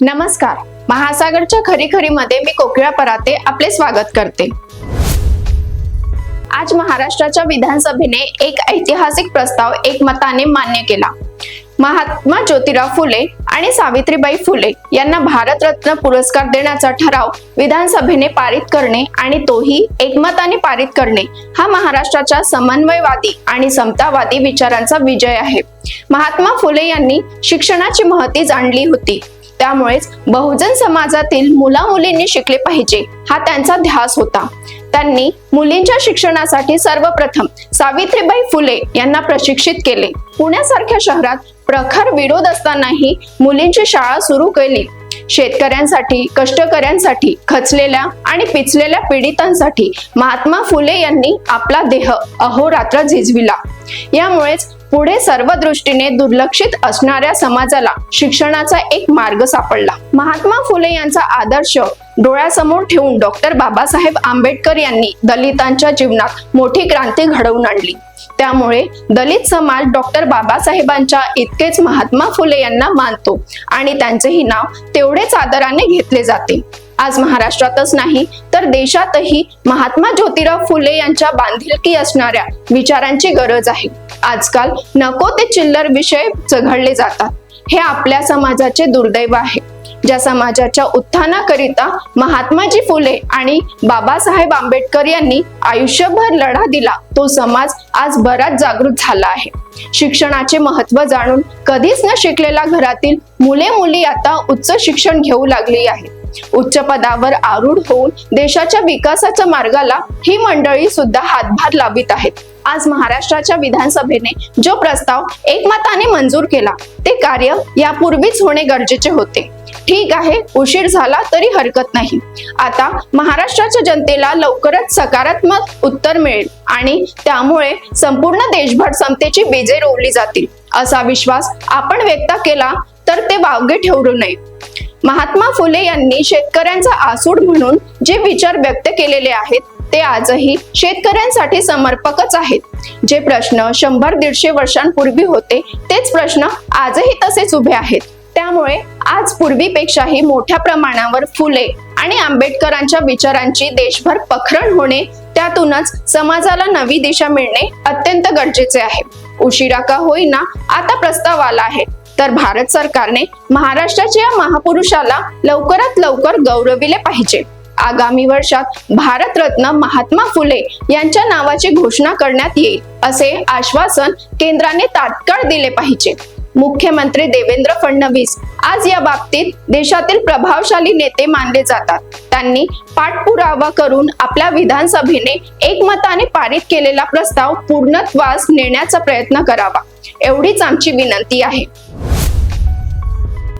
नमस्कार. महासागरच्या खरी खरी मध्ये मी कोकिळा पराते आपले स्वागत करते. आज महाराष्ट्राच्या विधानसभेने एक ऐतिहासिक प्रस्ताव एकमताने मान्य केला. महात्मा ज्योतिराव फुले आणि सावित्रीबाई फुले यांना भारतरत्न पुरस्कार देण्याचा ठराव विधानसभेने पारित करणे आणि तोही एकमताने पारित करणे हा महाराष्ट्राच्या समन्वयवादी आणि समतावादी विचारांचा विजय आहे. महात्मा फुले यांनी शिक्षणाची महती जाणली होती. त्यामुळेच बहुजन समाजातील मुला मुलींनी शिकले पाहिजे हा त्यांचा ध्यास होता. त्यांनी मुलींच्या शिक्षणासाठी सर्वप्रथम सावित्रीबाई फुले यांना प्रशिक्षित केले. पुण्यासारख्या शहरात प्रखर विरोध असतानाही मुलींची शाळा सुरू केली. शेतकऱ्यांसाठी कष्टकऱ्यांसाठी खचलेल्या आणि पिचलेल्या पीडितांसाठी महात्मा फुले यांनी आपला देह अहोरात्र झिजविला. यामुळेच पुढे सर्व दृष्टीने दुर्लक्षित असणाऱ्या समाजाला शिक्षणाचा एक मार्ग सापडला. महात्मा फुले यांचा आदर्श डोळ्यासमोर ठेवून डॉक्टर बाबासाहेब आंबेडकर यांनी दलितांच्या जीवनात मोठी क्रांती घडवून आणली. त्यामुळे दलित समाज डॉक्टर बाबासाहेबांच्या इतकेच महात्मा फुले यांना मानतो आणि त्यांचेही नाव तेवढेच आदराने घेतले जाते. आज महाराष्ट्रातच नाही तर देशातही महात्मा ज्योतिराव फुले यांच्या बांधिलकी असणाऱ्या विचारांची गरज आहे. आजकाल नको ते चिल्लर विषय चघळले जातात. हे आपल्या समाजाचे दुर्दैव आहे. ज्या समाजाच्या उत्थानाकरिता महात्माजी फुले आणि बाबासाहेब आंबेडकर यांनी आयुष्यभर लढा दिला तो समाज आज बराच जागृत झाला आहे. शिक्षणाचे महत्त्व जाणून कधीच न शिकलेल्या घरातील मुले मुली आता उच्च शिक्षण घेऊ लागली आहेत. उच्च पदावर आरूढ होऊन देशाच्या विकासाच्या मार्गाला ही मंडळी सुद्धा हातभार लावित आहेत. आज महाराष्ट्राच्या विधानसभेने जो प्रस्ताव एकमताने मंजूर केला ते कार्य यापूर्वीच होणे गरजेचे होते. ठीक आहे उशीर झाला तरी हरकत नाही. आता महाराष्ट्राच्या जनतेला लवकरच सकारात्मक उत्तर मिळेल आणि त्यामुळे संपूर्ण देशभर समतेची बेजे रोवली जातील. असा विश्वास आपण व्यक्त केला तर ते वावगे ठेवू नये. महात्मा फुले यांनी शेतकऱ्यांचा आसूड म्हणून जे विचार व्यक्त केलेले आहेत ते आजही शेतकऱ्यांसाठी समर्पकच आहेत. जे प्रश्न शंभर दीडशे वर्षांपूर्वी होते तेच प्रश्न आजही तसेच उभे आहेत. त्यामुळे आज पूर्वीपेक्षाही मोठ्या प्रमाणावर फुले आणि आंबेडकरांच्या विचारांची देशभर पखरण होणे त्यातूनच समाजाला नवी दिशा मिळणे अत्यंत गरजेचे आहे. उशिरा का होईना आता प्रस्ताव आला आहे. तर भारत सरकारने महाराष्ट्राच्या या महापुरुषाला लवकरात लवकर गौरविले पाहिजे. आगामी वर्षात भारतरत्न महात्मा फुले यांच्या नावाची घोषणा करण्यात येईल असे आश्वासन केंद्राने तात्काळ दिले पाहिजे. मुख्यमंत्री देवेंद्र फडणवीस आज या बाबतीत देशातील प्रभावशाली नेते मानले जातात. त्यांनी पाठपुरावा करून आपल्या विधानसभेने एकमताने पारित केलेला प्रस्ताव पूर्णत्वास नेण्याचा प्रयत्न करावा. एवढीच आमची विनंती आहे.